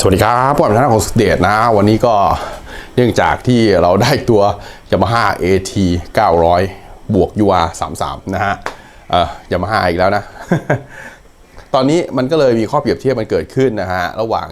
สวัสดีครับผมธนาของสเดชนะ วันนี้ก็เนื่องจากที่เราได้ตัว Yamaha AT 900 บวก UR 33 นะฮะเอ่อยามาฮ่าอีกแล้วนะ ตอนนี้มันก็เลยมีข้อเปรียบเทียบมันเกิดขึ้นนะฮะ ระหว่าง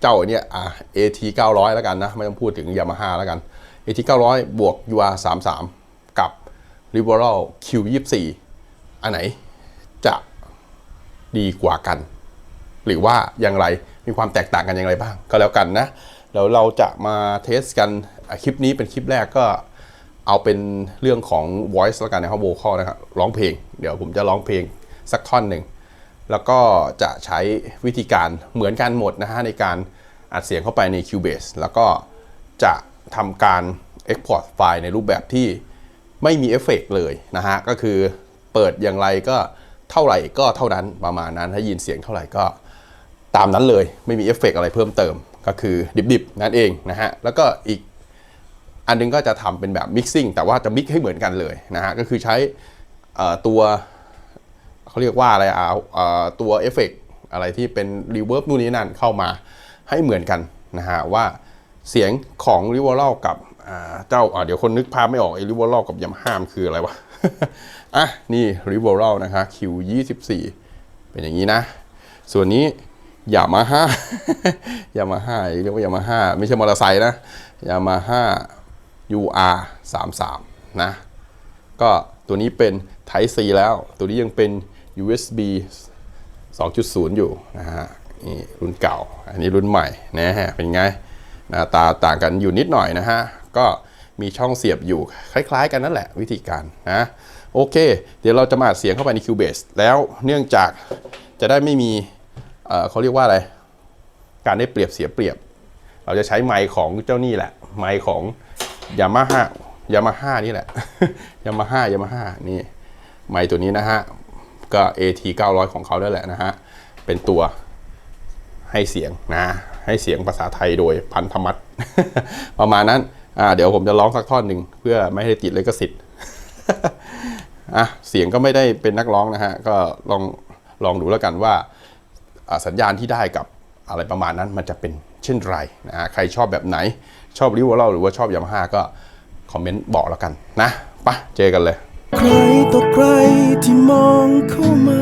เจ้าเนี่ยอะ AT 900 แล้วกันนะ ไม่ต้องพูดถึง Yamaha แล้วกัน AT 900 บวก UR 33 กับ r i v o l Q 24อันไหนจะดีกว่ากัน หรือว่าอย่างไรมีความแตกต่างกันอย่างไรบ้าง ก็แล้วกันนะเดี๋ยวเราจะมาเทสกันคลิปนี้เป็นคลิปแรกก็เอาเป็นเรื่องของ voice แล้วกันนะครับ vocal นะครับร้องเพลง เดี๋ยวผมจะร้องเพลงสักท่อนหนึ่ง แล้วก็จะใช้วิธีการเหมือนกันหมดนะฮะในการอัดเสียงเข้าไปใน Cubase แล้วก็จะทำการ Export ไฟล์ในรูปแบบที่ไม่มีเอฟเฟกต์เลยนะฮะ ก็คือเปิดอย่างไรก็เท่าไหร่ก็เท่านั้นประมาณนั้นถ้ายินเสียงเท่าไหร่ก็ ตามนั้นเลยไม่มีเอฟเฟกต์อะไรเพิ่มเติมก็คือดิบๆ นั่นเองนะฮะ แล้วก็อีกอันหนึงก็จะทำเป็นแบบ mixing แต่ว่าจะมิกให้เหมือนกันเลยนะฮะ ก็คือใช้ตัวเขาเรียกว่าอะไรอะเอ่อตัวเอฟเฟกอะไรที่เป็นรีเวิร์บนู่นนี่นั่นเข้ามาให้เหมือนกันนะฮะ ว่าเสียงของริวอลกับเจ้าเดี๋ยวคนนึกภาพไม่ออกไอ้ริวอลกับยามห้ามคืออะไรวะอะนี่ริวอลนะคะ Q24 เป็นอย่างนี้นะ ส่วนนี้ ยามาฮ่ายามาฮ่าเรียกว่ายามาฮ่าไม่ใช่มอเตอร์ไซค์นะยามาฮ่า UR 33นะ ก็ตัวนี้เป็น Type C แล้ว ตัวนี้ยังเป็น USB 2.0 อยู่นะฮะนี่รุ่นเก่า อันนี้รุ่นใหม่นะฮะเป็นไงหน้าตาต่างกันอยู่นิดหน่อยนะฮะ ก็มีช่องเสียบอยู่คล้ายๆ กันนั่นแหละวิธีการนะโอเค เดี๋ยวเราจะมาเสียงเข้าไปใน Cubase แล้วเนื่องจากจะได้ไม่มี เขาเรียกว่าอะไร การได้เปรียบเสียเปรียบ เราจะใช้ไมค์ของเจ้านี่แหละ ไมค์ของยามาฮ่ายามาฮ่านี่แหละยามาฮ่ายามาฮ่านี่ไมค์ตัวนี้นะฮะ ก็ AT 900 ของเขาด้วยแหละนะฮะ เป็นตัวให้เสียงนะ ให้เสียงภาษาไทยโดยพันธมัตประมาณนั้นอ่าเดี๋ยวผมจะร้องสักท่อนหนึ่งเพื่อไม่ให้ติดเลยก็สิทธิ์อะเสียงก็ไม่ได้เป็นนักร้องนะฮะ ก็ลองลองดูแล้วกันว่า สัญญาณที่ได้กับอะไรประมาณนั้นมันจะเป็นเช่นไรนะฮะใครชอบแบบไหนชอบริวอลหรือว่าชอบยามาฮ่าก็คอมเมนต์บอกแล้วกันนะไปะเจอกันเลย ใครต่อใครที่มองเข้ามา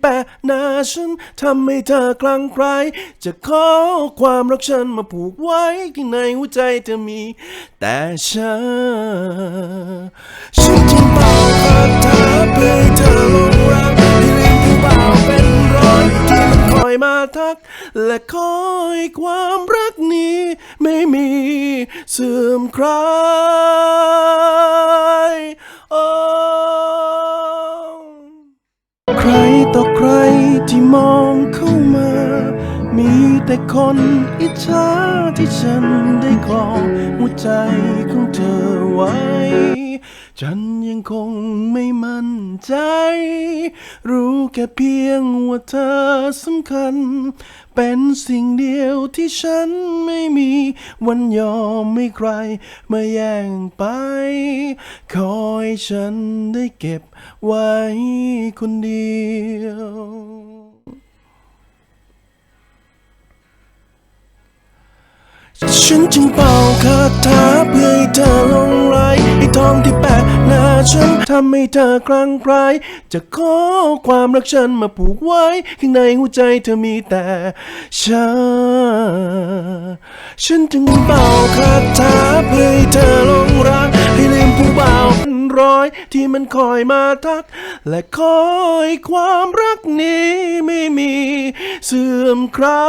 แปะหน้าฉันทำให้เธอคลั่งไคล้จะขอความรักฉันมาผูกไว้ข้างในหัวใจเธอมี แต่ฉันฉันจึงเป่าคาถาเพื่อให้เธอหลงรักให้ลืมผู้บ่าเป็นร้อยที่มันคอยมาทัก และคอยความรักนี้ไม่มีเสื่อมคลาย ต่อใครที่มองเข้ามา มีแต่คนอิจฉาที่ฉันได้ครองหัวใจของเธอไว้ ฉันยังคงไม่มั่นใจ รู้แค่เพียงว่าเธอสำคัญ เป็นสิ่งเดียวที่ฉันไม่มี วันยอมไม่ใครมาแย่งไปขอให้ฉันได้เก็บไว้คนเดียว ฉันจึงเป่าคาถาเพื่อให้เธอหลงไหลไอ้ทองที่แปะหน้าฉันทำให้เธอคลั่งไคล้จะขอความรักฉันมาผูกไว้ ข้างในหัวใจเธอมีแต่ฉัน ฉันจึงเป่าคาถาเพื่อให้เธอหลงรักให้ลืม ที่มันคอยมาทัก และคอยความรักนี้ไม่มีเสื่อมคลา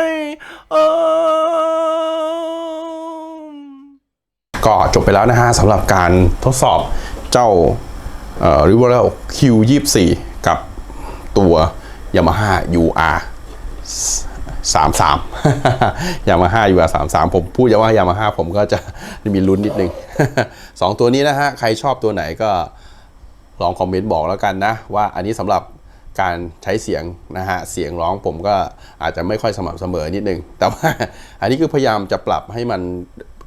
ยโอ้ก็จบไปแล้วนะฮะสำหรับการทดสอบเจ้า r i v e r Q24 กับตัว Yamaha UR 33 Yamaha UR 33 ผมพูดจะว่า Yamaha ผมก็จะมีลุ้นนิดนึงสองตัวนี้นะฮะ ใครชอบตัวไหนก็ลองคอมเมนต์บอกแล้วกันนะ ว่าอันนี้สำหรับการใช้เสียงนะฮะ เสียงร้องผมก็อาจจะไม่ค่อยสม่ำเสมอนิดนึง แต่ว่าอันนี้คือพยายามจะปรับให้มัน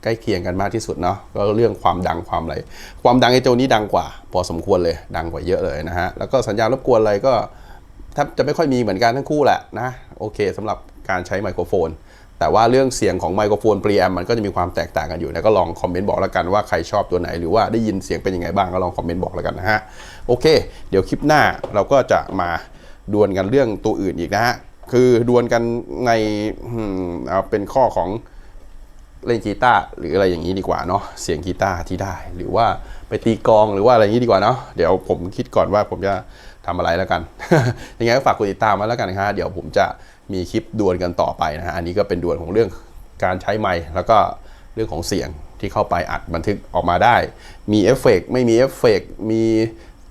ใกล้เคียงกันมากที่สุดเนาะก็เรื่องความดังความอะไร ความดังไอ้เจ้านี้ดังกว่า พอสมควรเลยดังกว่าเยอะเลยนะฮะ แล้วก็สัญญาณรบกวนอะไรก็แทบจะไม่ค่อยมีเหมือนกันทั้งคู่แหละนะ โอเคสำหรับ การใช้ไมโครโฟน แต่ว่าเรื่องเสียงของไมโครโฟนปรีแอมมันก็จะมีความแตกต่างกันอยู่นะก็ลองคอมเมนต์บอกแล้วกันว่าใครชอบตัวไหน หรือว่าได้ยินเสียงเป็นยังไงบ้างก็ลองคอมเมนต์บอกแล้วกันนะฮะโอเค เดี๋ยวคลิปหน้าเราก็จะมาดวลกันเรื่องตัวอื่นอีกนะฮะคือดวลกันในเอาเป็นข้อของเล่นกีตาร์หรืออะไรอย่างนี้ดีกว่าเนาะเสียงกีตาร์ที่ได้ หรือว่าไปตีกองหรือว่าอะไรอย่างนี้ดีกว่าเนาะเดี๋ยวผมคิดก่อนว่าผมจะทำอะไรแล้วกันยังไงก็ฝากกดติดตามมาแล้วกันนะฮะเดี๋ยวผมจะ มีคลิปดวลกันต่อไปนะฮะอันนี้ก็เป็นดวลของเรื่องการใช้ไมค์แล้วก็เรื่องของเสียงที่เข้าไปอัดบันทึกออกมาได้ มีเอฟเฟกต์ไม่มีเอฟเฟกต์มี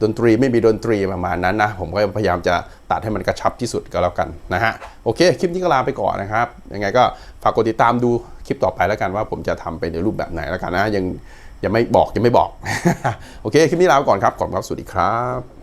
ดนตรีไม่มีดนตรีประมาณนั้นนะผมก็พยายามจะตัดให้มันกระชับที่สุดก็แล้วกันนะฮะโอเค คลิปนี้ก็ลาไปก่อนนะครับยังไงก็ฝากกดติดตามดูคลิปต่อไปแล้วกันว่าผมจะทำไปในรูปแบบไหนแล้วกันนะยังยังไม่บอกยังไม่บอก โอเค คลิปนี้ลาไปก่อนครับขอบคุณครับสวัสดีครับ